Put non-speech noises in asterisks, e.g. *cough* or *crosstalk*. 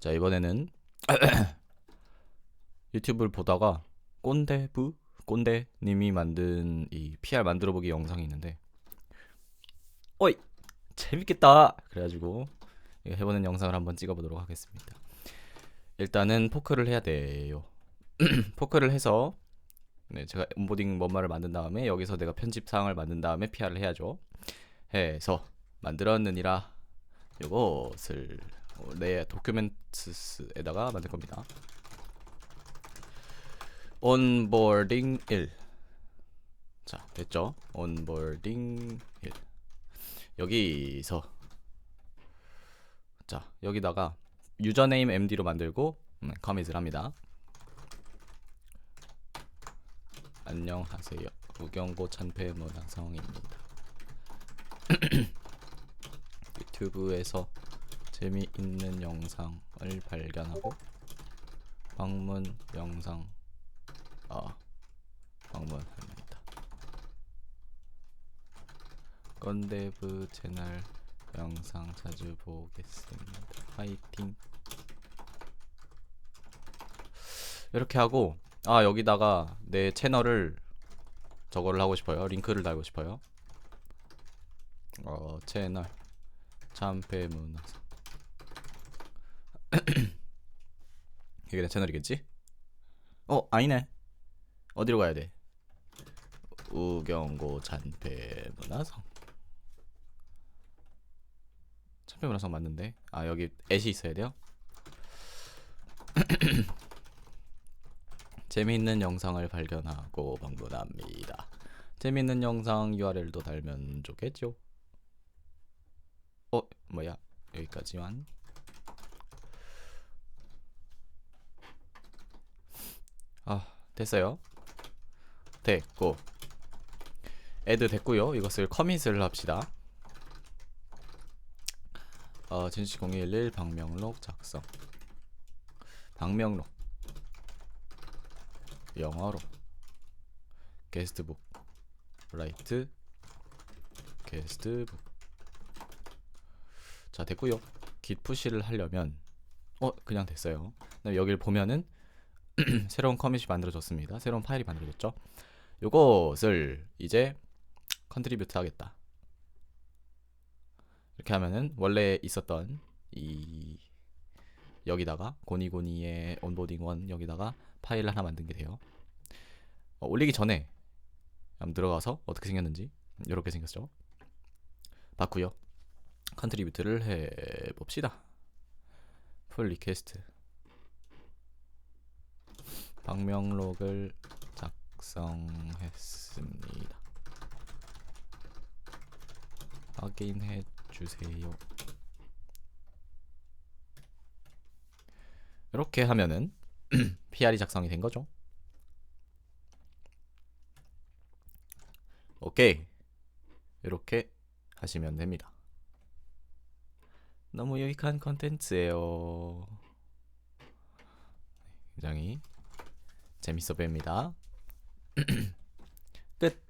자 이번에는 *clears throat* 유튜브를 보다가 꼰대부 꼰대님이 만든 이 PR 만들어보기 영상이 있는데 어이 재밌겠다 그래가지고 해보는 영상을 한번 찍어보도록 하겠습니다. 일단은 포크를 해야 돼요. *clears throat* 포크를 해서 네, 제가 온보딩 뭔말을 만든 다음에 여기서 내가 편집 사항을 만든 다음에 PR을 해야죠. 해서 만들었느니라 이것을 어, 내 도큐멘트스에다가 만들 겁니다. 온보딩 1. 자, 됐죠? 온보딩 1. 여기서 자, 여기다가 유저네임 MD로 만들고 음, 커밋을 합니다. 안녕하세요. 우경고 찬패 문화성입니다. *clears throat* 유튜브에서 재미있는 영상을 발견하고 방문 영상 아 방문합니다. 건데브 채널 영상 자주 보겠습니다. 화이팅. 이렇게 하고 아 여기다가 내 채널을 저거를 하고 싶어요. 링크를 달고 싶어요. 어 채널 참패 문화상 *clears throat* 이게 내 채널이겠지? 어 아니네. 어디로 가야 돼? 우경고 참패 문화상 맞는데 아 여기 앳이 있어야 돼요? *clears throat* 재미있는 영상을 발견하고 방문합니다. 재미있는 영상 URL도 달면 좋겠죠? 어 뭐야 여기까지만 아 됐어요. 됐고. 애드 됐고요. 이것을 커밋을 합시다. 어 진시 011 방명록 작성. 방명록. 영어로. 게스트북. 라이트 게스트북. 자 됐고요. git 푸시를 하려면. 어 그냥 됐어요. 여기를 보면은 *clears throat* 새로운 커밋이 만들어졌습니다. 새로운 파일이 만들어졌죠. 요것을 이제 컨트리뷰트 하겠다. 이렇게 하면은 원래 있었던 이 여기다가 고니고니의 온보딩 원 여기다가 파일 하나 만든 게 돼요. 어, 올리기 전에 한번 들어가서 어떻게 생겼는지 이렇게 생겼죠. 봤고요. 컨트리뷰트를 해 봅시다. 풀 리퀘스트 방명록을 작성했습니다. 확인해 주세요. 이렇게 하면은 *clears throat* PR이 작성이 된 거죠. 오케이. 이렇게 하시면 됩니다. 너무 유익한 컨텐츠예요. 굉장히 재밌어 보입니다. *clears throat* 끝.